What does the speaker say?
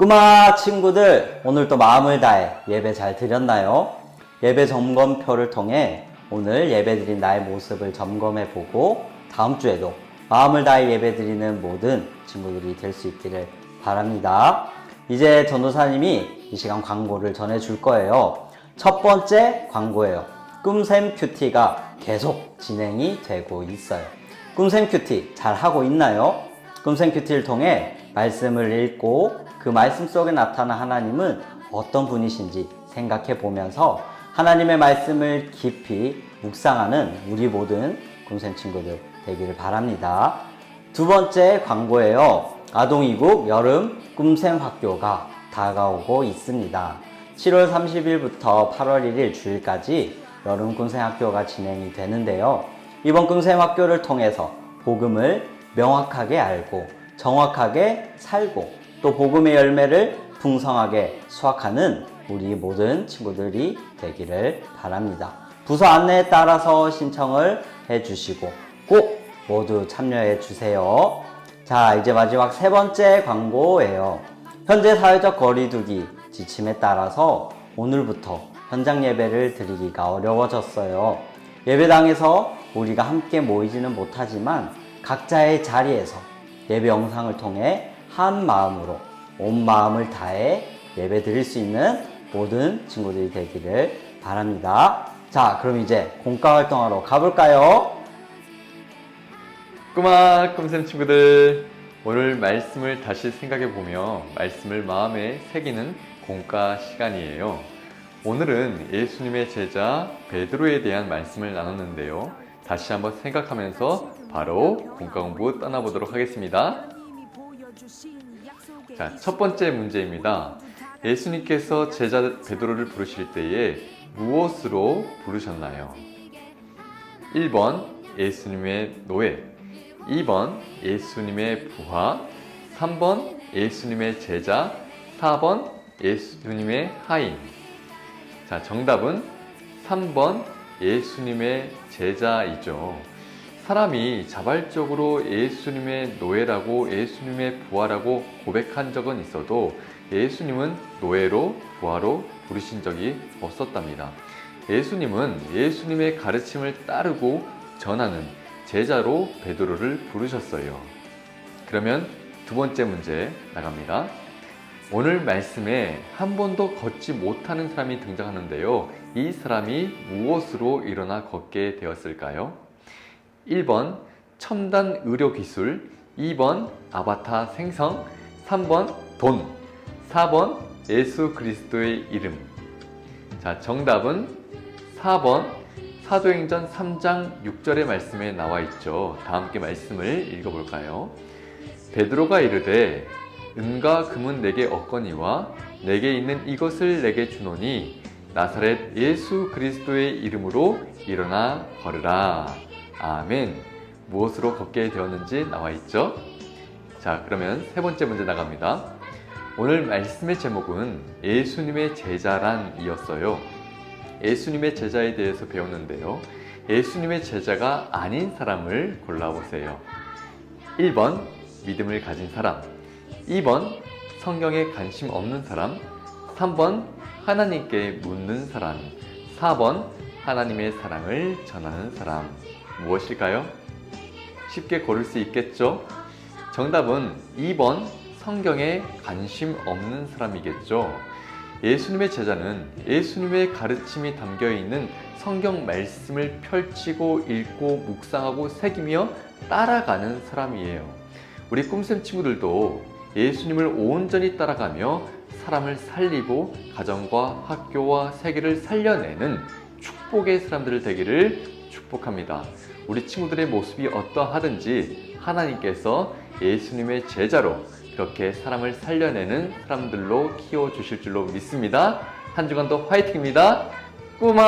꼬마 친구들, 오늘 또 마음을 다해 예배 잘 드렸나요? 예배 점검표를 통해 오늘 예배 드린 나의 모습을 점검해 보고 다음 주에도 마음을 다해 예배 드리는 모든 친구들이 될 수 있기를 바랍니다. 이제 전도사님이 이 시간 광고를 전해 줄 거예요. 첫 번째 광고예요. 꿈샘 큐티가 계속 진행이 되고 있어요. 꿈샘 큐티 잘 하고 있나요? 꿈샘 큐티를 통해 말씀을 읽고 그 말씀 속에 나타난 하나님은 어떤 분이신지 생각해 보면서 하나님의 말씀을 깊이 묵상하는 우리 모든 꿈샘 친구들 되기를 바랍니다. 두 번째 광고예요. 아동이국 여름 꿈샘 학교가 다가오고 있습니다. 7월 30일부터 8월 1일 주일까지 여름 꿈샘 학교가 진행이 되는데요. 이번 꿈샘 학교를 통해서 복음을 명확하게 알고 정확하게 살고 또 복음의 열매를 풍성하게 수확하는 우리 모든 친구들이 되기를 바랍니다. 부서 안내에 따라서 신청을 해 주시고 꼭 모두 참여해 주세요. 자, 이제 마지막 세 번째 광고예요. 현재 사회적 거리두기 지침에 따라서 오늘부터 현장 예배를 드리기가 어려워졌어요. 예배당에서 우리가 함께 모이지는 못하지만 각자의 자리에서 예배 영상을 통해 한 마음으로 온 마음을 다해 예배 드릴 수 있는 모든 친구들이 되기를 바랍니다. 자, 그럼 이제 공과 활동하러 가볼까요? 꼬마 꿈샘 친구들 오늘 말씀을 다시 생각해 보며 말씀을 마음에 새기는 공과 시간이에요. 오늘은 예수님의 제자 베드로에 대한 말씀을 나눴는데요. 다시 한번 생각하면서 바로 공과 공부 떠나보도록 하겠습니다. 자, 첫 번째 문제입니다. 예수님께서 제자 베드로를 부르실 때에 무엇으로 부르셨나요? 1번 예수님의 노예 2번 예수님의 부하 3번 예수님의 제자 4번 예수님의 하인 자 정답은 3번 예수님의 제자이죠 사람이 자발적으로 예수님의 노예라고 예수님의 부하라고 고백한 적은 있어도 예수님은 노예로 부하로 부르신 적이 없었답니다 예수님은 예수님의 가르침을 따르고 전하는 제자로 베드로를 부르셨어요. 그러면 두 번째 문제 나갑니다. 오늘 말씀에 한 번도 걷지 못하는 사람이 등장하는데요. 이 사람이 무엇으로 일어나 걷게 되었을까요? 1번 첨단 의료 기술, 2번 아바타 생성, 3번 돈, 4번 예수 그리스도의 이름. 자, 정답은 4번 사도행전 3장 6절의 말씀에 나와 있죠. 다 함께 말씀을 읽어 볼까요? 베드로가 이르되 은과 금은 내게 없거니와 내게 있는 이것을 내게 주노니 나사렛 예수 그리스도의 이름으로 일어나 걸으라. 아멘. 무엇으로 걷게 되었는지 나와 있죠? 자, 그러면 세 번째 문제 나갑니다. 오늘 말씀의 제목은 예수님의 제자란 이었어요. 예수님의 제자에 대해서 배웠는데요. 예수님의 제자가 아닌 사람을 골라보세요. 1번 믿음을 가진 사람, 2번 성경에 관심 없는 사람, 3번 하나님께 묻는 사람, 4번 하나님의 사랑을 전하는 사람. 무엇일까요? 쉽게 고를 수 있겠죠? 정답은 2번 성경에 관심 없는 사람이겠죠. 예수님의 제자는 예수님의 가르침이 담겨 있는 성경 말씀을 펼치고 읽고 묵상하고 새기며 따라가는 사람이에요. 우리 꿈샘 친구들도 예수님을 온전히 따라가며 사람을 살리고 가정과 학교와 세계를 살려내는 축복의 사람들 되기를 축복합니다. 우리 친구들의 모습이 어떠하든지 하나님께서 예수님의 제자로 그렇게 사람을 살려내는 사람들로 키워 주실 줄로 믿습니다. 한 주간도 화이팅입니다. 꾸마